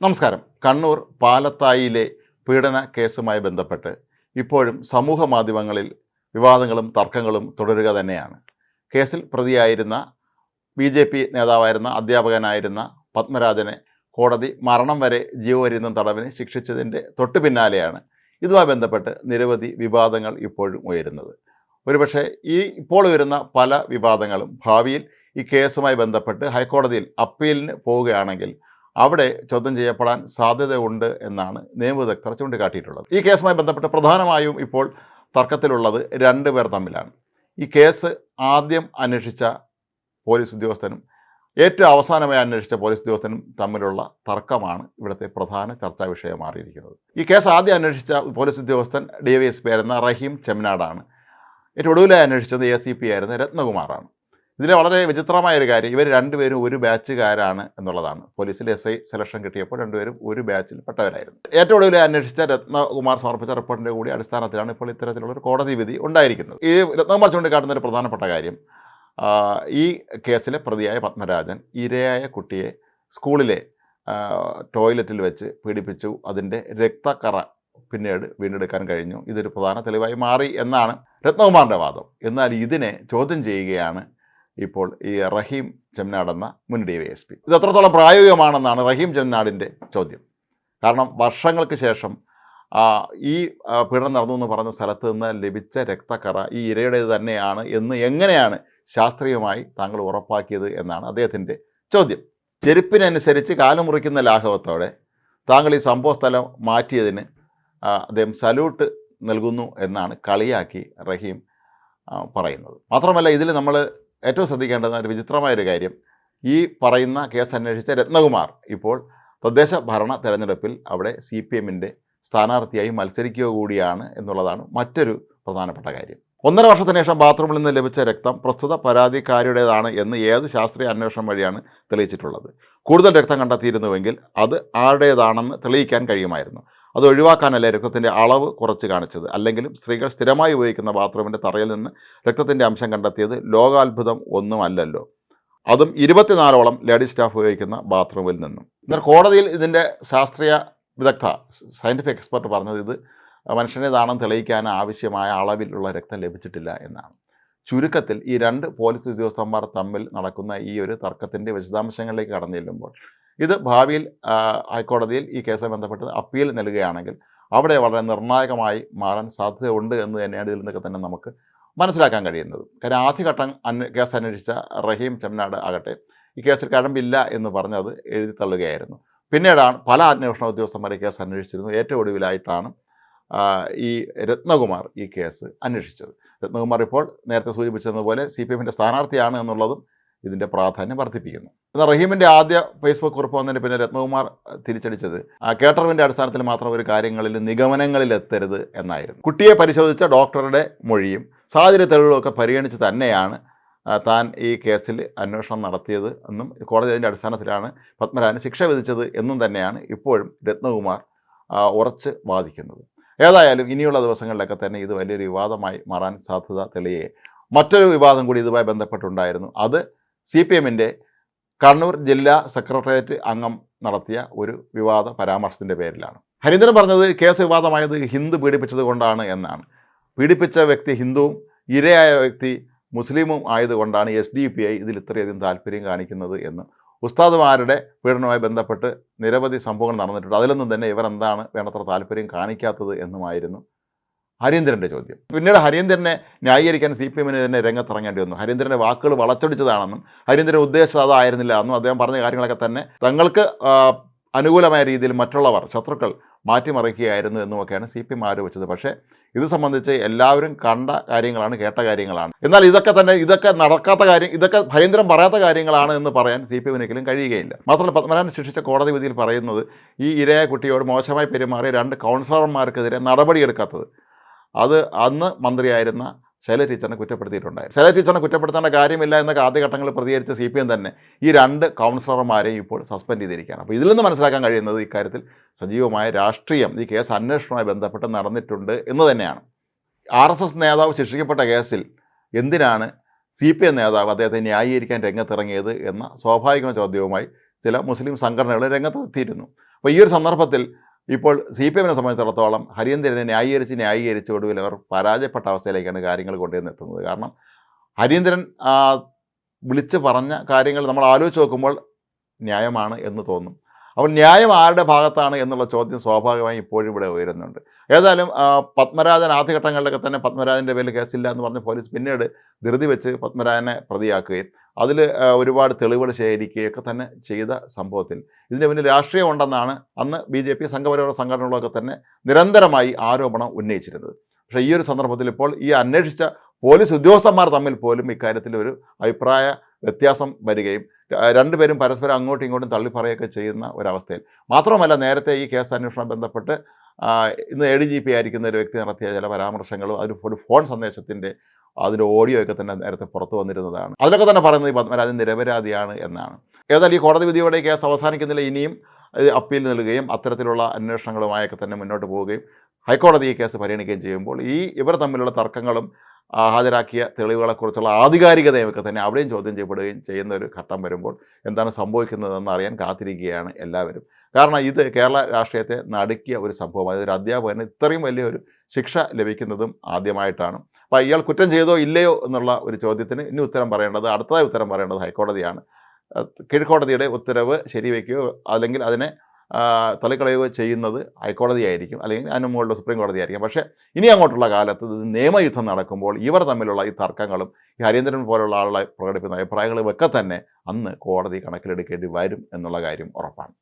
നമസ്കാരം. കണ്ണൂർ പാലത്തായിലെ പീഡന കേസുമായി ബന്ധപ്പെട്ട് ഇപ്പോഴും സമൂഹ മാധ്യമങ്ങളിൽ വിവാദങ്ങളും തർക്കങ്ങളും തുടരുക തന്നെയാണ്. കേസിൽ പ്രതിയായിരുന്ന ബി ജെ പി നേതാവായിരുന്ന അധ്യാപകനായിരുന്ന പത്മരാജനെ കോടതി മരണം വരെ ജീവപര്യന്തം തടവിന് ശിക്ഷിച്ചതിന്റെ തൊട്ടു പിന്നാലെയാണ് ഇതുമായി ബന്ധപ്പെട്ട് നിരവധി വിവാദങ്ങൾ ഇപ്പോഴും ഉയരുന്നത്. ഒരുപക്ഷെ ഈ ഇപ്പോൾ ഉയരുന്ന പല വിവാദങ്ങളും ഭാവിയിൽ ഈ കേസുമായി ബന്ധപ്പെട്ട് ഹൈക്കോടതിയിൽ അപ്പീലിന് പോവുകയാണെങ്കിൽ അവിടെ ചോദ്യം ചെയ്യപ്പെടാൻ സാധ്യതയുണ്ട് എന്നാണ് നിയമവിദഗ്ധർ ചൂണ്ടിക്കാട്ടിയിട്ടുള്ളത്. ഈ കേസുമായി ബന്ധപ്പെട്ട് പ്രധാനമായും ഇപ്പോൾ തർക്കത്തിലുള്ളത് രണ്ട് പേർ തമ്മിലാണ്. ഈ കേസ് ആദ്യം അന്വേഷിച്ച പോലീസ് ഉദ്യോഗസ്ഥനും ഏറ്റവും അവസാനമായി അന്വേഷിച്ച പോലീസ് ഉദ്യോഗസ്ഥനും തമ്മിലുള്ള തർക്കമാണ് ഇവിടുത്തെ പ്രധാന ചർച്ചാ വിഷയം മാറിയിരിക്കുന്നത്. ഈ കേസ് ആദ്യം അന്വേഷിച്ച പോലീസ് ഉദ്യോഗസ്ഥൻ ഡി വൈ എസ് പി ആയിരുന്ന റഹീം ചെമ്നാടാണ്. ഏറ്റവും ഒടുവിലായി അന്വേഷിച്ചത് എ സി പി ആയിരുന്ന രത്നകുമാറാണ്. ഇതിലെ വളരെ വിചിത്രമായ ഒരു കാര്യം ഇവർ രണ്ടുപേരും ഒരു ബാച്ചുകാരാണ് എന്നുള്ളതാണ്. പോലീസിൽ എസ് ഐ സെലക്ഷൻ കിട്ടിയപ്പോൾ രണ്ടുപേരും ഒരു ബാച്ചിൽ പെട്ടവരായിരുന്നു ഏറ്റവും ഒടുവിൽ അന്വേഷിച്ച രത്നകുമാർ സമർപ്പിച്ച റിപ്പോർട്ടിന്റെ കൂടി അടിസ്ഥാനത്തിലാണ് ഇപ്പോൾ ഇത്തരത്തിലുള്ള ഒരു കോടതി വിധി ഉണ്ടായിരിക്കുന്നത്. ഈ രത്നകുമാർ ചൂണ്ടിക്കാട്ടുന്ന ഒരു പ്രധാനപ്പെട്ട കാര്യം ഈ കേസിലെ പ്രതിയായ പത്മരാജൻ ഇരയായ കുട്ടിയെ സ്കൂളിലെ ടോയ്ലറ്റിൽ വെച്ച് പീഡിപ്പിച്ചു. അതിന്റെ രക്തക്കറ പിന്നീട് വീണ്ടെടുക്കാൻ കഴിഞ്ഞു. ഇതൊരു പ്രധാന തെളിവായി മാറി എന്നാണ് രത്നകുമാറിന്റെ വാദം. എന്നാൽ ഇതിനെ ചോദ്യം ചെയ്യുകയാണ് ഇപ്പോൾ ഈ റഹീം ചെമ്നാടെന്ന മുൻ ഡി വൈ എസ് പി. ഇത് എത്രത്തോളം പ്രായോഗികമാണെന്നാണ് റഹീം ചെമ്നാടിന്റെ ചോദ്യം. കാരണം വർഷങ്ങൾക്ക് ശേഷം ഈ പീഡനം നടന്നു എന്ന് പറഞ്ഞ സ്ഥലത്ത് നിന്ന് ലഭിച്ച രക്തക്കറ ഈ ഇരയുടേത് തന്നെയാണ് എന്ന് എങ്ങനെയാണ് ശാസ്ത്രീയമായി താങ്കൾ ഉറപ്പാക്കിയത് എന്നാണ് അദ്ദേഹത്തിന്റെ ചോദ്യം. ചെരുപ്പിനനുസരിച്ച് കാലുമുറിക്കുന്ന ലാഘവത്തോടെ താങ്കൾ ഈ സംഭവ സ്ഥലം മാറ്റിയതിന് അദ്ദേഹം സല്യൂട്ട് നൽകുന്നു എന്നാണ് കളിയാക്കി റഹീം പറയുന്നത്. മാത്രമല്ല ഇതിൽ നമ്മൾ ഏറ്റവും ശ്രദ്ധിക്കേണ്ടുന്ന ഒരു വിചിത്രമായൊരു കാര്യം. ഈ പറയുന്ന കേസ് അന്വേഷിച്ച രത്നകുമാർ ഇപ്പോൾ തദ്ദേശ ഭരണ തെരഞ്ഞെടുപ്പിൽ അവിടെ സി പി എമ്മിന്റെ സ്ഥാനാർത്ഥിയായി മത്സരിക്കുക കൂടിയാണ് എന്നുള്ളതാണ് മറ്റൊരു പ്രധാനപ്പെട്ട കാര്യം. ഒന്നര വർഷത്തിന് ശേഷം ബാത്റൂമിൽ നിന്ന് ലഭിച്ച രക്തം പ്രസ്തുത പരാതിക്കാരുടേതാണ് എന്ന് ഏത് ശാസ്ത്രീയ അന്വേഷണം വഴിയാണ് തെളിയിച്ചിട്ടുള്ളത്. കൂടുതൽ രക്തം കണ്ടെത്തിയിരുന്നുവെങ്കിൽ അത് ആരുടേതാണെന്ന് തെളിയിക്കാൻ കഴിയുമായിരുന്നു. അത് ഒഴിവാക്കാനല്ലേ രക്തത്തിന്റെ അളവ് കുറച്ച് കാണിച്ചത്. അല്ലെങ്കിലും സ്ത്രീകൾ സ്ഥിരമായി ഉപയോഗിക്കുന്ന ബാത്റൂമിന്റെ തറയിൽ നിന്ന് രക്തത്തിന്റെ അംശം കണ്ടെത്തിയത് ലോകാത്ഭുതം ഒന്നുമല്ലല്ലോ. അതും ഇരുപത്തിനാലോളം ലേഡി സ്റ്റാഫ് ഉപയോഗിക്കുന്ന ബാത്റൂമിൽ നിന്നും. എന്നാൽ കോടതിയിൽ ഇതിന്റെ ശാസ്ത്രീയ വിദഗ്ധ സയന്റിഫിക് എക്സ്പെർട്ട് പറഞ്ഞത് ഇത് മനുഷ്യനേതാണെന്ന് തെളിയിക്കാൻ ആവശ്യമായ അളവിലുള്ള രക്തം ലഭിച്ചിട്ടില്ല എന്നാണ്. ചുരുക്കത്തിൽ ഈ രണ്ട് പോലീസ് ഉദ്യോഗസ്ഥന്മാർ തമ്മിൽ നടക്കുന്ന ഈ ഒരു തർക്കത്തിന്റെ വിശദാംശങ്ങളിലേക്ക് കടന്നു ചെല്ലുമ്പോൾ ഇത് ഭാവിയിൽ ഹൈക്കോടതിയിൽ ഈ കേസുമായി ബന്ധപ്പെട്ട് അപ്പീൽ നൽകുകയാണെങ്കിൽ അവിടെ വളരെ നിർണായകമായി മാറാൻ സാധ്യതയുണ്ട് എന്ന് തന്നെയാണ് ഇതിൽ നിന്നൊക്കെ തന്നെ നമുക്ക് മനസ്സിലാക്കാൻ കഴിയുന്നത്. കാര്യം ആദ്യഘട്ടം അന്വ കേസ് അന്വേഷിച്ച റഹീം ചെമ്മനാട് ആകട്ടെ ഈ കേസിൽ കഴമ്പില്ല എന്ന് പറഞ്ഞത് എഴുതി തള്ളുകയായിരുന്നു. പിന്നീടാണ് പല അന്വേഷണ ഉദ്യോഗസ്ഥന്മാരെ കേസ് അന്വേഷിച്ചിരുന്നു. ഏറ്റവും ഒടുവിലായിട്ടാണ് ഈ രത്നകുമാർ ഈ കേസ് അന്വേഷിച്ചത്. രത്നകുമാർ ഇപ്പോൾ നേരത്തെ സൂചിപ്പിച്ചതുപോലെ സി പി എമ്മിന്റെ സ്ഥാനാർത്ഥിയാണ് എന്നുള്ളതും ഇതിന്റെ പ്രാധാന്യം വർദ്ധിപ്പിക്കുന്നു. എന്നാൽ റഹീമിന്റെ ആദ്യ ഫേസ്ബുക്ക് കുറിപ്പ് വന്നതിന് പിന്നെ രത്നകുമാർ തിരിച്ചടിച്ചത് കേട്ടറിവിന്റെ അടിസ്ഥാനത്തിൽ മാത്രം ഒരു കാര്യങ്ങളിൽ നിഗമനങ്ങളിൽ എത്തരുത് എന്നായിരുന്നു. കുട്ടിയെ പരിശോധിച്ച ഡോക്ടറുടെ മൊഴിയും സാഹചര്യ തെളിവുകളൊക്കെ പരിഗണിച്ച് തന്നെയാണ് താൻ ഈ കേസിൽ അന്വേഷണം നടത്തിയത് എന്നും കോടതി അതിന്റെ അടിസ്ഥാനത്തിലാണ് പത്മരാജന് ശിക്ഷ വിധിച്ചത് എന്നും തന്നെയാണ് ഇപ്പോഴും രത്നകുമാർ ഉറച്ച് വാദിക്കുന്നത്. ഏതായാലും ഇനിയുള്ള ദിവസങ്ങളിലൊക്കെ തന്നെ ഇത് വലിയൊരു വിവാദമായി മാറാൻ സാധ്യത തെളിയേ. മറ്റൊരു വിവാദം കൂടി ഇതുമായി ബന്ധപ്പെട്ടുണ്ടായിരുന്നു. അത് സി പി എമ്മിന്റെ കണ്ണൂർ ജില്ലാ സെക്രട്ടേറിയറ്റ് അംഗം നടത്തിയ ഒരു വിവാദ പരാമർശത്തിന്റെ പേരിലാണ്. ഹരീന്ദ്രൻ പറഞ്ഞത് കേസ് വിവാദമായത് ഹിന്ദു പീഡിപ്പിച്ചത് എന്നാണ്. പീഡിപ്പിച്ച വ്യക്തി ഹിന്ദുവും ഇരയായ വ്യക്തി മുസ്ലിമും ആയതുകൊണ്ടാണ് എസ് ഡി പി ഐ ഇതിൽ ഇത്രയധികം താല്പര്യം കാണിക്കുന്നത് എന്ന്. ഉസ്താദുമാരുടെ പീഡനവുമായി ബന്ധപ്പെട്ട് നിരവധി സംഭവങ്ങൾ നടന്നിട്ടുണ്ട്. അതിലൊന്നും തന്നെ ഇവർ എന്താണ് വേണ്ടത്ര താല്പര്യം കാണിക്കാത്തത് എന്നുമായിരുന്നു ഹരീന്ദ്രന്റെ ചോദ്യം. പിന്നീട് ഹരീന്ദ്രനെ ന്യായീകരിക്കാൻ സി പി എമ്മിന് തന്നെ രംഗത്തിറങ്ങേണ്ടി വന്നു. ഹരീന്ദ്രന്റെ വാക്കുകൾ വളച്ചൊടിച്ചതാണെന്നും ഹരീന്ദ്രൻ ഉദ്ദേശം അതായിരുന്നില്ല എന്നും അദ്ദേഹം പറഞ്ഞ കാര്യങ്ങളൊക്കെ തന്നെ തങ്ങൾക്ക് അനുകൂലമായ രീതിയിൽ മറ്റുള്ളവർ ശത്രുക്കൾ മാറ്റിമറിക്കുകയായിരുന്നു എന്നുമൊക്കെയാണ് സി പി എം ആരോപിച്ചത്. പക്ഷേ ഇത് സംബന്ധിച്ച് എല്ലാവരും കണ്ട കാര്യങ്ങളാണ് കേട്ട കാര്യങ്ങളാണ്. എന്നാൽ ഇതൊക്കെ തന്നെ ഇതൊക്കെ നടക്കാത്ത കാര്യം ഇതൊക്കെ ഹരീന്ദ്രൻ പറയാത്ത കാര്യങ്ങളാണ് എന്ന് പറയാൻ സി പി എമ്മിനൊരിക്കലും കഴിയുകയില്ല. മാത്രമല്ല പത്മനാഭൻ ശിക്ഷിച്ച കോടതി വിധിയിൽ പറയുന്നത് ഈ ഇരയായ കുട്ടിയോട് മോശമായി പെരുമാറിയ രണ്ട് കൗൺസിലർമാർക്കെതിരെ നടപടിയെടുക്കാത്തത് അത് അന്ന് മന്ത്രിയായിരുന്ന ശൈല ടീച്ചറിനെ കുറ്റപ്പെടുത്തിയിട്ടുണ്ടായിരുന്നു. ശൈല ടീച്ചറിനെ കുറ്റപ്പെടുത്തേണ്ട കാര്യമില്ല എന്നൊക്കെ ആദ്യഘട്ടങ്ങളിൽ പ്രതികരിച്ച സി പി എം തന്നെ ഈ രണ്ട് കൗൺസിലർമാരെയും ഇപ്പോൾ സസ്പെൻഡ് ചെയ്തിരിക്കുകയാണ്. അപ്പോൾ ഇതിൽ നിന്ന് മനസ്സിലാക്കാൻ കഴിയുന്നത് ഇക്കാര്യത്തിൽ സജീവമായ രാഷ്ട്രീയം ഈ കേസ് അന്വേഷണവുമായി ബന്ധപ്പെട്ട് നടന്നിട്ടുണ്ട് എന്ന് തന്നെയാണ്. ആർ എസ് എസ് നേതാവ് ശിക്ഷിക്കപ്പെട്ട കേസിൽ എന്തിനാണ് സി പി എം നേതാവ് അദ്ദേഹത്തെ ന്യായീകരിക്കാൻ രംഗത്തിറങ്ങിയത് എന്ന സ്വാഭാവിക ചോദ്യവുമായി ചില മുസ്ലിം സംഘടനകൾ രംഗത്തെത്തിയിരുന്നു. അപ്പോൾ ഈ ഒരു സന്ദർഭത്തിൽ ഇപ്പോൾ സി പി എമ്മിനെ സംബന്ധിച്ചിടത്തോളം ഹരീന്ദ്രനെ ന്യായീകരിച്ച് ന്യായീകരിച്ച് ഒടുവിൽ അവർ പരാജയപ്പെട്ട അവസ്ഥയിലേക്കാണ് കാര്യങ്ങൾ കൊണ്ടുവന്ന് എത്തുന്നത്. കാരണം ഹരീന്ദ്രൻ വിളിച്ച് പറഞ്ഞ കാര്യങ്ങൾ നമ്മൾ ആലോചിച്ച് നോക്കുമ്പോൾ ന്യായമാണ് എന്ന് തോന്നും. അപ്പോൾ ന്യായം ആരുടെ ഭാഗത്താണ് എന്നുള്ള ചോദ്യം സ്വാഭാവികമായും ഇപ്പോഴും ഇവിടെ ഉയരുന്നുണ്ട്. ഏതായാലും പത്മരാജൻ ആദ്യഘട്ടങ്ങളിലൊക്കെ തന്നെ പത്മരാജന്റെ പേരിൽ കേസില്ല എന്ന് പറഞ്ഞ് പോലീസ് പിന്നീട് ധൃതി വെച്ച് പത്മരാജനെ പ്രതിയാക്കുകയും അതിൽ ഒരുപാട് തെളിവുകൾ ശേഖരിക്കുകയൊക്കെ തന്നെ ചെയ്ത സംഭവത്തിൽ. ഇതിന്റെ പിന്നിൽ രാഷ്ട്രീയം ഉണ്ടെന്നാണ് അന്ന് ബി ജെ പി സംഘപരിവാര സംഘടനകളൊക്കെ തന്നെ നിരന്തരമായി ആരോപണം ഉന്നയിച്ചിരുന്നത്. പക്ഷേ ഈ ഒരു സന്ദർഭത്തിൽ ഇപ്പോൾ ഈ അന്വേഷിച്ച പോലീസ് ഉദ്യോഗസ്ഥന്മാർ തമ്മിൽ പോലും ഇക്കാര്യത്തിൽ ഒരു അഭിപ്രായ വ്യത്യാസം വരികയും രണ്ടുപേരും പരസ്പരം അങ്ങോട്ടും ഇങ്ങോട്ടും തള്ളിപ്പറയൊക്കെ ചെയ്യുന്ന ഒരവസ്ഥയിൽ. മാത്രമല്ല നേരത്തെ ഈ കേസ് അന്വേഷണം ബന്ധപ്പെട്ട് ഇന്ന് എ ഡി ജി പി ആയിരിക്കുന്ന ഒരു വ്യക്തി നടത്തിയ ചില പരാമർശങ്ങളും അതിന് ഒരു ഫോൺ സന്ദേശത്തിന്റെ അതിന്റെ ഓഡിയോ ഒക്കെ തന്നെ നേരത്തെ പുറത്തു വന്നിരുന്നതാണ്. അതിലൊക്കെ തന്നെ പറയുന്നത് ഈ പത്മരാജൻ നിരപരാധിയാണ് എന്നാണ്. ഏതായാലും ഈ കോടതി വിധിയോടെ കേസ് അവസാനിക്കുന്നില്ല ഇനിയും അപ്പീൽ നൽകുകയും അത്തരത്തിലുള്ള അന്വേഷണങ്ങളുമായൊക്കെ തന്നെ മുന്നോട്ട് പോവുകയും ഹൈക്കോടതി ഈ കേസ് പരിഗണിക്കുകയും ചെയ്യുമ്പോൾ ഈ ഇവർ തമ്മിലുള്ള തർക്കങ്ങളും ഹാജരാക്കിയ തെളിവുകളെക്കുറിച്ചുള്ള ആധികാരികതയൊക്കെ തന്നെ അവിടെയും ചോദ്യം ചെയ്യപ്പെടുകയും ചെയ്യുന്ന ഒരു ഘട്ടം വരുമ്പോൾ എന്താണ് സംഭവിക്കുന്നതെന്ന് അറിയാൻ കാത്തിരിക്കുകയാണ് എല്ലാവരും. കാരണം ഇത് കേരള രാഷ്ട്രീയത്തെ നടുക്കിയ ഒരു സംഭവമാണ്. ഒരു അധ്യാപകന് ഇത്രയും വലിയൊരു ശിക്ഷ ലഭിക്കുന്നതും ആദ്യമായിട്ടാണ്. അപ്പോൾ ഇയാൾ കുറ്റം ചെയ്തോ ഇല്ലയോ എന്നുള്ള ഒരു ചോദ്യത്തിന് ഇനി ഉത്തരം പറയേണ്ടത് അടുത്തതായി ഉത്തരം പറയേണ്ടത് ഹൈക്കോടതിയാണ്. കീഴ്ക്കോടതിയുടെ ഉത്തരവ് ശരിവെക്കുകയോ അല്ലെങ്കിൽ അതിനെ തള്ളിക്കളയുകയോ ചെയ്യുന്നത് ഹൈക്കോടതിയായിരിക്കും അല്ലെങ്കിൽ അതിന് മുകളിലുള്ള സുപ്രീം കോടതിയായിരിക്കും പക്ഷേ ഇനി അങ്ങോട്ടുള്ള കാലത്ത് നിയമയുദ്ധം നടക്കുമ്പോൾ ഇവർ തമ്മിലുള്ള ഈ തർക്കങ്ങളും ഈ ഹരീന്ദ്രൻ പോലുള്ള ആളുകളെ പ്രകടിപ്പിക്കുന്ന അഭിപ്രായങ്ങളും ഒക്കെ തന്നെ അന്ന് കോടതി കണക്കിലെടുക്കേണ്ടി വരും എന്നുള്ള കാര്യം ഉറപ്പാണ്.